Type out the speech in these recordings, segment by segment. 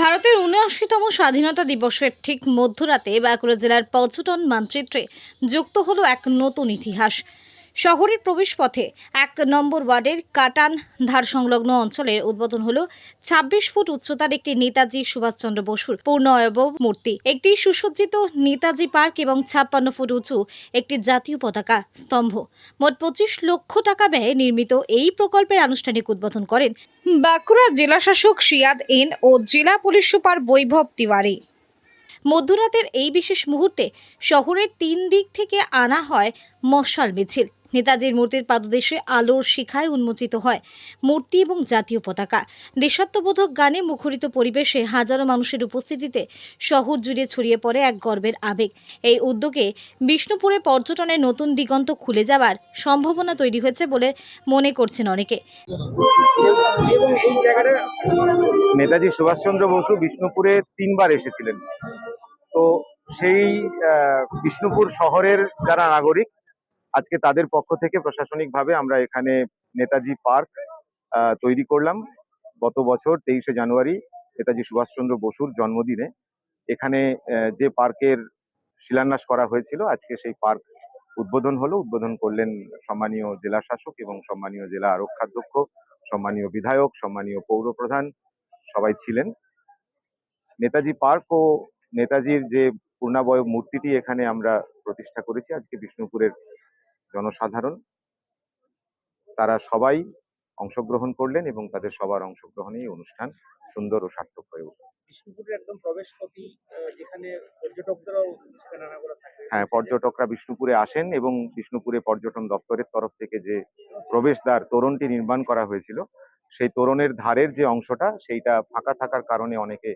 ভারতের উনআশিতম স্বাধীনতা দিবসের ঠিক মধ্যরাতে বাঁকুড়া জেলার পর্যটন মানচিত্রে যুক্ত হলো এক নতুন ইতিহাস। শহরের প্রবেশপথে এক নম্বর ওয়ার্ডের কাটান ধার সংলগ্ন অঞ্চলের উদ্বোধন হলো ছাব্বিশ ফুট উচ্চতার একটি নেতাজি সুভাষচন্দ্র বসুর পূর্ণ অয়বব মূর্তি একটি সুসজ্জিত নেতাজি পার্ক এবং ছাপ্পান্ন ফুট উঁচু একটি জাতীয় পতাকা স্তম্ভ। মোট পঁচিশ লক্ষ টাকা ব্যয়ে নির্মিত এই প্রকল্পের আনুষ্ঠানিক উদ্বোধন করেন বাঁকুড়া জেলাশাসক সিয়াদ এন ও জেলা পুলিশ সুপার বৈভব তিওয়ারি। মধ্যরাতের এই বিশেষ মুহূর্তে শহরের তিন দিক থেকে আনা হয় মশাল মিছিল। নেতাজির মূর্তির পাদদেশে আলোর শিখায় উন্মোচিত হয়। মূর্তি এবং জাতীয় পতাকা। দেশাত্মবোধক গানে মুখরিত পরিবেশে হাজারো মানুষের উপস্থিতিতে শহর জুড়ে ছড়িয়ে পড়ে এক গর্বের আবেগ। এই উদ্যোগে বিষ্ণুপুরে পর্যটনের নতুন দিগন্ত খুলে যাওয়ার সম্ভাবনা তৈরি হয়েছে বলে মনে করছেন অনেকে। নেতাজি সুভাষচন্দ্র বসু বিষ্ণুপুরে তিনবার এসেছিলেন। তো সেই বিষ্ণুপুর শহরের যারা নাগরিক আজকে তাদের পক্ষ থেকে প্রশাসনিকভাবে আমরা এখানে নেতাজি পার্ক তৈরি করলাম। গত বছর তেইশে জানুয়ারি নেতাজি সুভাষচন্দ্র বসুর জন্মদিনে। এখানে যে পার্কের শিলান্যাস করা হয়েছিল, আজকে সেই পার্ক উদ্বোধন হলো। উদ্বোধন করলেন সম্মানীয় জেলা শাসক এবং সম্মানীয় জেলা আরক্ষাধ্যক্ষ সম্মানীয় বিধায়ক, সম্মানীয় পৌর প্রধান সবাই ছিলেন। নেতাজি পার্ক ও নেতাজির যে পূর্ণাবয় মূর্তিটি এখানে আমরা প্রতিষ্ঠা করেছি। আজকে বিষ্ণুপুরের জনসাধারণ তারা সবাই অংশগ্রহণ করলেন এবং তাদের সবার অংশগ্রহণেই এই অনুষ্ঠান সুন্দর ও সার্থক হয়ে উঠল। বিষ্ণুপুরের একদম যেখানে হ্যাঁ পর্যটকরা বিষ্ণুপুরে আসেন এবং বিষ্ণুপুরে পর্যটন দপ্তরের তরফ থেকে যে প্রবেশদ্বার তোরণটি নির্মাণ করা হয়েছিল সেই তোরণের ধারের যে অংশটা সেইটা ফাঁকা থাকার কারণে অনেকে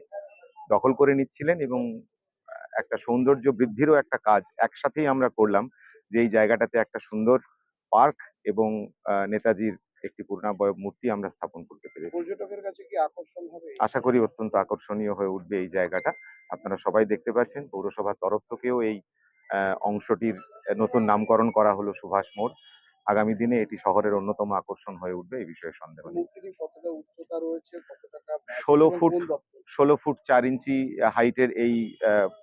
দখল করে নিচ্ছিলেন এবং একটা সৌন্দর্য বৃদ্ধিরও একটা কাজ একসাথেই আমরা করলাম। যে এই জায়গাটাতে একটা সুন্দর পার্ক এবং নেতাজির একটি পূর্ণাবয় মূর্তি আমরা স্থাপন করতে পেরেছি পর্যটকের কাছে কি আকর্ষণ হবে আশা করি অত্যন্ত আকর্ষণীয় হয়ে উঠবে এই জায়গাটা আপনারা সবাই দেখতে পাচ্ছেন পৌরসভার তরফ থেকেও এই অংশটির নতুন নামকরণ করা হলো সুভাষ মোড় আগামী দিনে এটি শহরের অন্যতম আকর্ষণ হয়ে উঠবে এই বিষয়ে সন্দেহ নেই মূর্তিটি কতটা উচ্চতা রয়েছে কত টাকা ব্যয়? 16 এবং ফুট। ষোলো ফুট চার ইঞ্চি হাইটের এই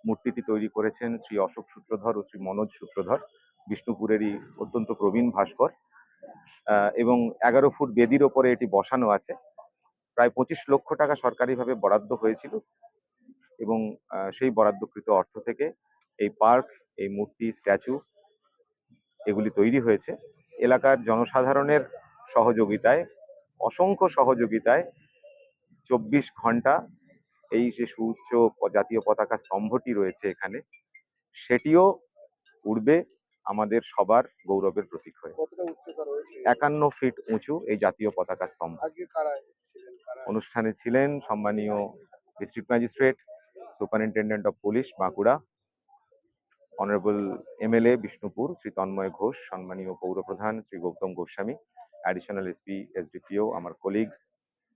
মূর্তিটি তৈরি করেছেন শ্রী অশোক সূত্রধর ও শ্রী মনোজ সূত্রধর বিষ্ণুপুরেরই অত্যন্ত প্রবীণ ভাস্কর এবং এগারো ফুট বেদির ওপরে এটি বসানো আছে। প্রায় পঁচিশ লক্ষ টাকা সরকারিভাবে বরাদ্দ হয়েছিল এবং সেই বরাদ্দকৃত অর্থ থেকে এই পার্ক, এই মূর্তি, স্ট্যাচু এগুলি তৈরি হয়েছে। এলাকার জনসাধারণের সহযোগিতায়, অসংখ্য সহযোগিতায় চব্বিশ ঘণ্টা এই যে সুউচ্চ জাতীয় পতাকা স্তম্ভটি রয়েছে এখানে, সেটিও উড়বে আমাদের সবার গৌরবের প্রতীক হয়ে। একান্ন ফিট উঁচু এই জাতীয় পতাকা স্তম্ভ। অনুষ্ঠানে ছিলেন সম্মানীয় district magistrate superintendent of police Bankura honourable MLA Bishnupur Shri Tanmoy Ghosh সম্মানীয় পৌরপ্রধান Shri Gautam Goswami additional SP SDPO আমার colleagues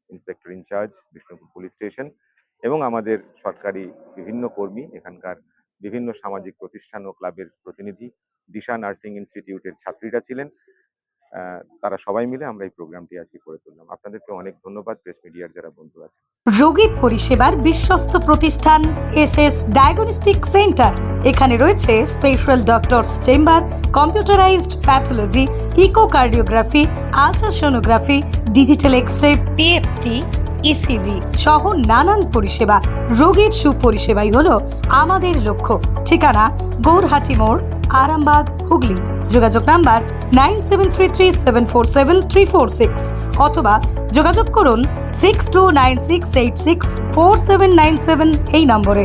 inspector in charge Bishnupur police station এবং আমাদের সরকারি বিভিন্ন কর্মী এখানকার বিভিন্ন সামাজিক প্রতিষ্ঠান ও ক্লাবের প্রতিনিধি দিশা নার্সিং ইনস্টিটিউটের ছাত্রীরা ছিলেন। তারা সবাই মিলে আমরা এই প্রোগ্রামটি আজকে করে তুললাম। আপনাদেরকে অনেক ধন্যবাদ, প্রেস মিডিয়ার যারা বন্ধু আছে রোগী পরিষেবার বিশ্বস্ত প্রতিষ্ঠান এস এস ডায়াগনস্টিক সেন্টার। এখানে রয়েছে special doctors chamber, computerised pathology, echocardiography, ultrasonography, digital X ray PFT ECG E সহ নানান পরিষেবা। রোগীর সুপরিষেবাই হল আমাদের লক্ষ্য। ঠিকানা গৌরহাটি মোড়, আরামবাগ, হুগলি। যোগাযোগ number nine seven three three seven four seven three four six অথবা যোগাযোগ করুন six two nine six eight six four seven nine seven এই নম্বরে।